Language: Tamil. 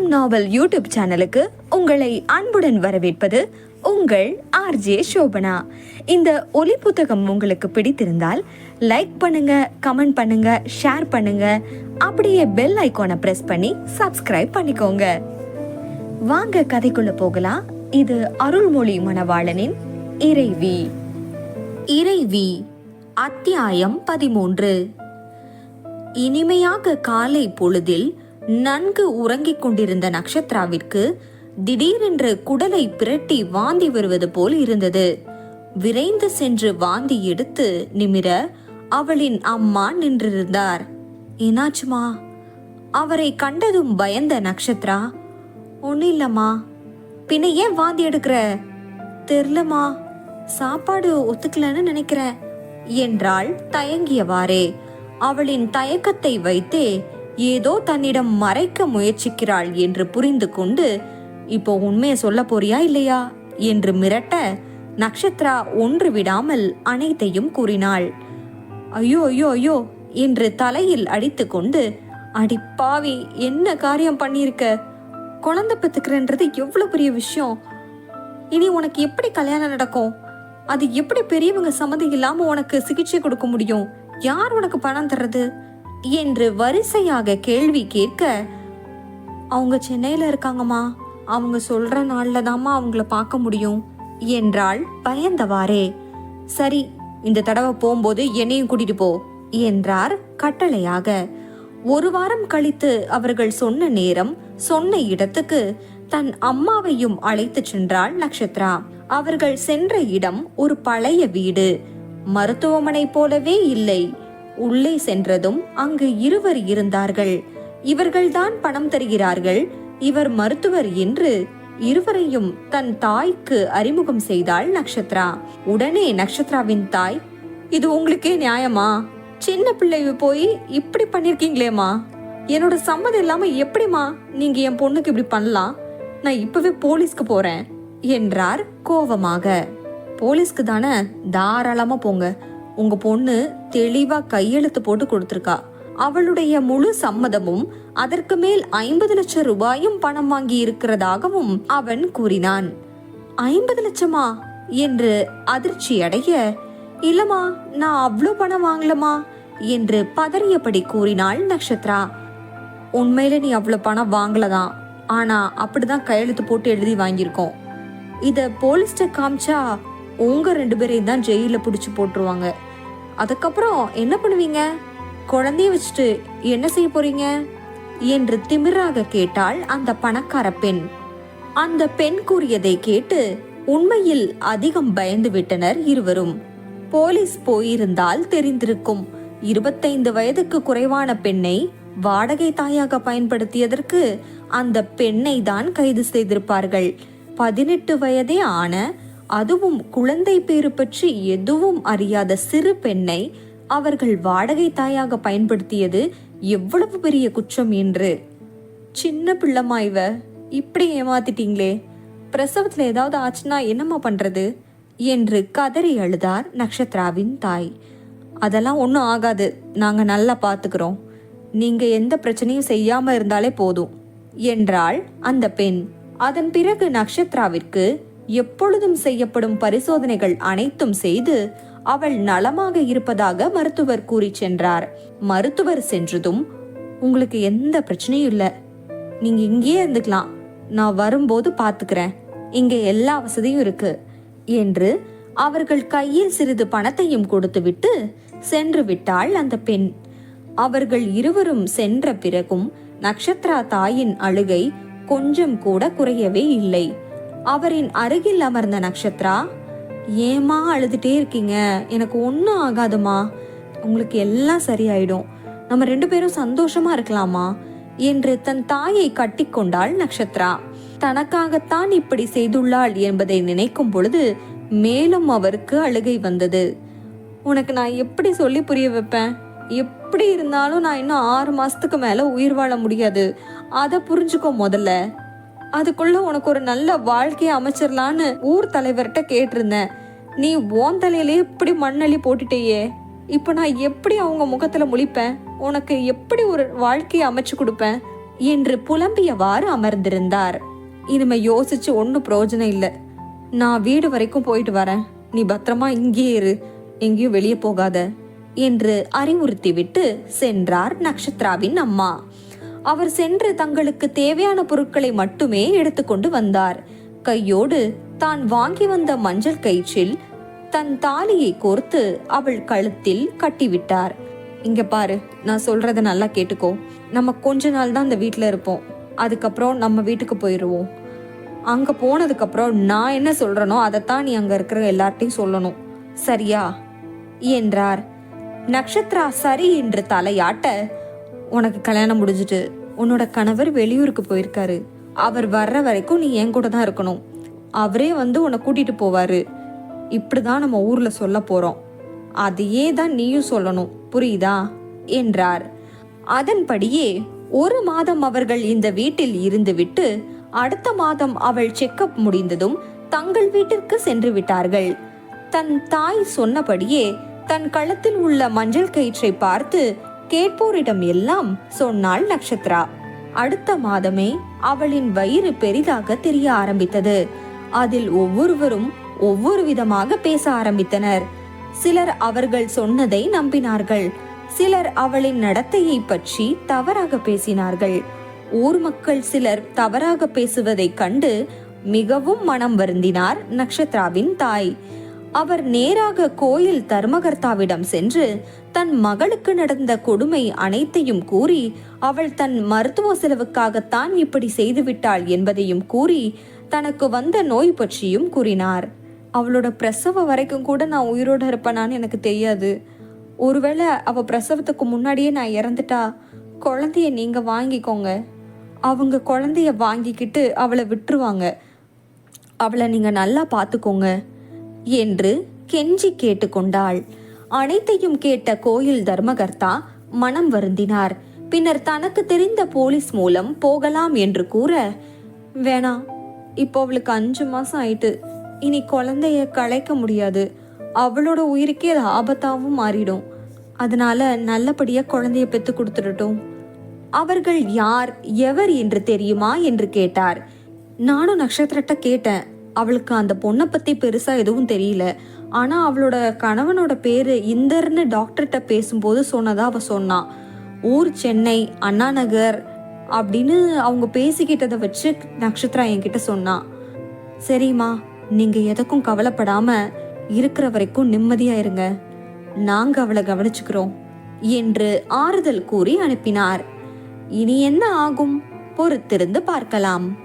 இதயம் நாவல் யூடியூப் சேனலுக்கு உங்களை அன்புடன் வரவேற்பது உங்கள் ஆர்ஜே சோபனா இந்த ஒலி புத்தகம் உங்களுக்கு பிடித்திருந்தால் லைக் பண்ணுங்க கமெண்ட் பண்ணுங்க ஷேர் பண்ணுங்க. அப்படியே பெல் ஐகானை பிரஸ் பண்ணி சப்ஸ்கிரைப் பண்ணிக்கோங்க. வாங்க கதைக்குள்ள போகலாம். இது அருள்மொழி மணவாளனின் இறைவி. இறைவி அத்தியாயம் பதிமூன்று. இனிமையாக காலை பொழுதில் நன்கு உறங்கிக் கொண்டிருந்த நக்ஷத்ராவிற்கு திடீரென்று குடலை பிரட்டி வாந்தி வருவது போல் இருந்தது. விரைந்து சென்று வாந்தி எடுத்து நிமிர அவளின் அம்மா நின்றிருந்தார். என்னாச்சுமா? அவரை கண்டதும் பயந்த நக்ஷத்ரா? ஒன்றும் இல்லம்மா பின்ன ஏன் வாந்தி எடுக்கிற? தெரிலமா சாப்பாடு ஒத்துக்கலன்னு நினைக்கிறேன் என்றாள் தயங்கியவாறே. அவளின் தயக்கத்தை வைத்தே ஏதோ தன்னிடம் மறைக்க முயற்சிக்கிறாள் என்று புரிந்து கொண்டு இப்போ உண்மையை சொல்ல போறியா இல்லையா? என்று மிரட்ட நக்ஷத்ரா ஒன்று விடாமல் அனைத்தையும் கூறினாள். ஐயோ ஐயோ ஐயோ என்று தலையில் அடித்துக்கொண்டு அடிப்பாவி என்ன காரியம் பண்ணியிருக்க? குழந்தை பெத்துக்கிறன்றது எவ்வளவு பெரிய விஷயம்? இனி உனக்கு எப்படி கல்யாணம் நடக்கும்? அது எப்படி பெரியவங்க சம்மதி இல்லாம உனக்கு சிகிச்சை கொடுக்க முடியும்? யார் உனக்கு பணம் தர்றது? என்று வரிசையாக கேள்வி கேட்க அவங்க சென்னையில இருக்காங்கம்மா. அவங்க சொல்ற நாள்ல தாம்மா அவங்கள பார்க்க முடியும் என்றாள் பயந்தவாறே. சரி இந்த தடவை போகும்போது என்னையும் கூட்டிட்டு போ என்றார் கட்டளையாக. ஒரு வாரம் கழித்து அவர்கள் சொன்ன நேரம் சொன்ன இடத்துக்கு தன் அம்மாவையும் அழைத்து சென்றாள் நக்ஷத்ரா அவர்கள் சென்ற இடம் ஒரு பழைய வீடு. மருத்துவமனை போலவே இல்லை. உள்ளே சென்றதும் அங்கு இருவர் இருந்தார்கள். இவர்கள்தான் பணம் தருகிறார்கள். இவர் மருத்துவர் என்று இருவரையும் தன் தாய்க்கு அறிமுகம் செய்தாள் நக்ஷத்ரா. உடனே நக்ஷத்ராவின் தாய் இது உங்களுக்கே நியாயமா? சின்ன பிள்ளை போய் இப்படி பண்ணிருக்கீங்களேமா என்னோட சம்மதம் இல்லாம எப்படிமா நீங்க என் பொண்ணுக்கு இப்படி பண்ணலாம்? நான் இப்பவே போலீஸ்க்கு போறேன் என்றார் கோவமாக. போலீஸ்க்கு தானே? தாராளமா போங்க. உங்க பொண்ணு தெளிவா கையெழுத்து போட்டு கொடுத்திருக்கா. அவளுடைய முழு சம்மதமும் அதற்கு மேல் ஐம்பது லட்சம் ரூபாயும் பணம் வாங்கி இருக்கிறதாகவும் அவன் கூறினான். ஐம்பது லட்சமா? என்று அதிர்ச்சி அடைய இல்லம்மா நான் அவ்வளோ பணம் வாங்கலமா என்று பதறியபடி கூறினாள் நக்ஷத்ரா. உண்மையில நீ அவ்வளோ பணம் வாங்கலதான் ஆனா அப்படிதான் கையெழுத்து போட்டு எழுதி வாங்கியிருக்கோம். இத போலீஸ்ட காமிச்சா உங்கள் ரெண்டு பேரையும் தான் ஜெயிலில் பிடிச்சி போட்டுருவாங்க. அதுக்கப்புறம் என்ன பண்ணுவீங்க? குழந்தைய வச்சுட்டு என்ன செய்ய போறீங்க? என்று திமிராக கேட்டாள் அந்த பணக்கார பெண். அந்த பெண் கூறியதை கேட்டு உண்மையில் அதிகம் பயந்து விட்டனர் இருவரும். போலீஸ் போயிருந்தால் தெரிந்திருக்கும். இருபத்தைந்து வயதுக்கு குறைவான பெண்ணை வாடகை தாயாக பயன்படுத்தியதற்கு அந்த பெண்ணை தான் கைது செய்திருப்பார்கள். பதினெட்டு வயதே ஆன அதுவும் குழந்தை பேறு பற்றி எதுவும் அறியாத சிறு பெண்ணை அவர்கள் வாடகை தாயாக பயன்படுத்தியது எவ்வளவு பெரிய குற்றம் என்று. சின்ன பிள்ளைமா இவ இப்படி ஏமாத்திட்டீங்களே பிரசவத்துல ஏதாவது ஆச்சுன்னா என்னம்மா பண்றது? என்று கதறி அழுதார் நக்ஷத்ராவின் தாய். அதெல்லாம் ஒன்றும் ஆகாது நாங்க நல்லா பார்த்துக்கிறோம் நீங்க எந்த பிரச்சனையும் செய்யாம இருந்தாலே போதும் என்றாள் அந்த பெண். அதன் பிறகு நக்ஷத்ராவிற்கு எப்பொழுதும் செய்யப்படும் பரிசோதனைகள் அனைத்தும் செய்து அவள் நலமாக இருப்பதாக மருத்துவர் கூறி சென்றார். மருத்துவர் சென்றதும் உங்களுக்கு எந்த பிரச்சனையும் இல்ல. நீங்க இங்கேயே இருந்துக்கலாம். நான் வரும்போது பாத்துக்கிறேன். இங்க எல்லா வசதியும் இருக்கு என்று அவர்கள் கையில் சிறிது பணத்தையும் கொடுத்துவிட்டு சென்று விட்டாள் அந்த பெண். அவர்கள் இருவரும் சென்ற பிறகும் நக்ஷத்ரா தாயின் அழுகை கொஞ்சம் கூட குறையவே இல்லை. அவரின் அருகில் அமர்ந்த நக்ஷத்ரா ஏமா அழுதுட்டே இருக்கீங்க? எனக்கு ஒன்றும் ஆகாதுமா உங்களுக்கு எல்லாம் சரியாயிடும். நம்ம ரெண்டு பேரும் சந்தோஷமா இருக்கலாமா? என்று தன் தாயை கட்டிக்கொண்டாள் நக்ஷத்ரா. தனக்காகத்தான் இப்படி செய்துள்ளாள் என்பதை நினைக்கும் பொழுது மேலும் அவருக்கு அழுகை வந்தது. உனக்கு நான் எப்படி சொல்லி புரிய வைப்பேன்? எப்படி இருந்தாலும் நான் இன்னும் ஆறு மாசத்துக்கு மேல உயிர் வாழ முடியாது. அதை புரிஞ்சுக்கோ முதல்ல. அதுக்குள்ள உனக்கு ஒரு நல்ல வாழ்க்கையை அமைச்சிடலான்னு ஊர் தலைவர்கிட்ட கேட்டிருந்தேன். நீ ஓன் தலையிலே இப்படி மண்ணள்ளி போட்டுட்டேயே. இப்போ நான் எப்படி அவங்க முகத்துல முழிப்பேன்? உனக்கு எப்படி ஒரு வாழ்க்கையை அமைச்சு கொடுப்பேன்? என்று புலம்பியவாறு அமர்ந்திருந்தார். இனிமே யோசிச்சு ஒன்றும் பிரயோஜனம் இல்லை. நான் வீடு வரைக்கும் போயிட்டு வரேன். நீ பத்திரமா இங்கேயே இரு. எங்கேயும் வெளியே போகாத. என்று அறிவுறுத்திவிட்டு சென்றார் நக்ஷத்ராவின் அம்மா. அவர் சென்று தங்களுக்கு தேவையான பொருட்களை மட்டுமே எடுத்துக்கொண்டு வந்தார். கையோடு தான் வாங்கி வந்த மஞ்சள் கயிற்றில் தன் தாலியை கோர்த்து அவள் கழுத்தில் கட்டிவிட்டார். இங்க பாரு நான் சொல்றத நல்லா கேட்டுக்கோ. நம்ம கொஞ்ச நாள் தான் இந்த வீட்டில் இருப்போம். அதுக்கப்புறம் நம்ம வீட்டுக்கு போயிடுவோம் அங்க போனதுக்கு அப்புறம் நான் என்ன சொல்கிறனோ அதைத்தான் நீ அங்க இருக்கிற எல்லார்ட்டையும் சொல்லணும். சரியா? என்றார். நக்ஷத்ரா சரி என்று தலையாட்ட உனக்கு கல்யாணம் முடிஞ்சிட்டு உன்னோட கணவர் வெளியூருக்கு போயிருக்காரு. அவர் வர்ற வரைக்கும் நீ என் கூட தான் இருக்கணும். அவரே வந்து உன்னை கூட்டிட்டு போவாரு. இப்படிதான் நம்ம ஊர்ல சொல்ல போறோம். அதையே தான் நீயும் சொல்லணும். புரியுதா? என்றார். அதன்படியே ஒரு மாதம் அவர்கள் இந்த வீட்டில் இருந்துவிட்டு அடுத்த மாதம் அவள் செக்கப் முடிந்ததும் தங்கள் வீட்டிற்கு சென்று விட்டார்கள். தன் தாய் சொன்னபடியே தன் கழுத்தில் உள்ள மஞ்சள் கயிற்றை பார்த்து கேட்போரிடம் எல்லாம் சொன்னாள் நக்ஷத்ரா அடுத்த மாதமே அவளின் வயிறு பெரிதாக தெரிய ஆரம்பித்தது. அதில் ஒவ்வொருவரும் ஒவ்வொரு விதமாக பேச ஆரம்பித்தனர். சிலர் அவர்கள் சொன்னதை நம்பினார்கள். சிலர் அவளின் நடத்தையை பற்றி தவறாக பேசினார்கள். ஊர் மக்கள் சிலர் தவறாக பேசுவதைக் கண்டு மிகவும் மனம் வருந்தினார் நக்ஷத்ராவின் தாய். அவர் நேராக கோயில் தர்மகர்த்தாவிடம் சென்று தன் மகளுக்கு நடந்த கொடுமை அனைத்தையும் கூறி அவள் தன் மருத்துவ செலவுக்காகத்தான் இப்படி செய்துவிட்டாள் என்பதையும் கூறி தனக்கு வந்த நோய் பற்றியும் கூறினார். அவளோட பிரசவ வரைக்கும் கூட நான் உயிரோடு இருப்பேனான்னு எனக்கு தெரியாது. ஒருவேளை அவ பிரசவத்துக்கு முன்னாடியே நான் இறந்துட்டா குழந்தைய நீங்க வாங்கிக்கோங்க. அவங்க குழந்தைய வாங்கிக்கிட்டு அவளை விட்டுருவாங்க. அவளை நீங்க நல்லா பார்த்துக்கோங்க. என்று கெஞ்சி கேட்டுக்கொண்டாள். அனைத்தையும் கேட்ட கோயில் தர்மகர்த்தா மனம் வருந்தினார். பின்னர் தனக்கு தெரிந்த போலீஸ் மூலம் போகலாம் என்று கூற வேணாம் இப்போ அவளுக்கு அஞ்சு மாசம் ஆயிட்டு இனி குழந்தைய கலைக்க முடியாது. அவளோட உயிருக்கே அது ஆபத்தாவும் மாறிடும். அதனால நல்லபடியா குழந்தைய பெத்து கொடுத்துடட்டும். அவர்கள் யார் எவர் என்று தெரியுமா? என்று கேட்டார். நானும் நட்சத்திரட்ட கேட்டேன். அவளுக்கு அந்த பொண்ணை பத்தி பெருசா எதுவும் தெரியல. ஆனா அவளோட கணவனோட பேரு இந்தர்னு டாக்டர்கிட்ட பேசும்போது சொன்னதா அவ சொன்னான் ஊர் சென்னை அண்ணா நகர் அப்படின்னு அவங்க பேசிக்கிட்டதை வச்சு நக்ஷத்ரா என்கிட்ட சொன்னான் சரிம்மா நீங்க எதுக்கும் கவலைப்படாம இருக்கிற வரைக்கும் நிம்மதியா இருங்க. நாங்க அவளை கவனிச்சுக்கிறோம் என்று ஆறுதல் கூறி அனுப்பினார். இனி என்ன ஆகும்? பொறுத்திருந்து பார்க்கலாம்.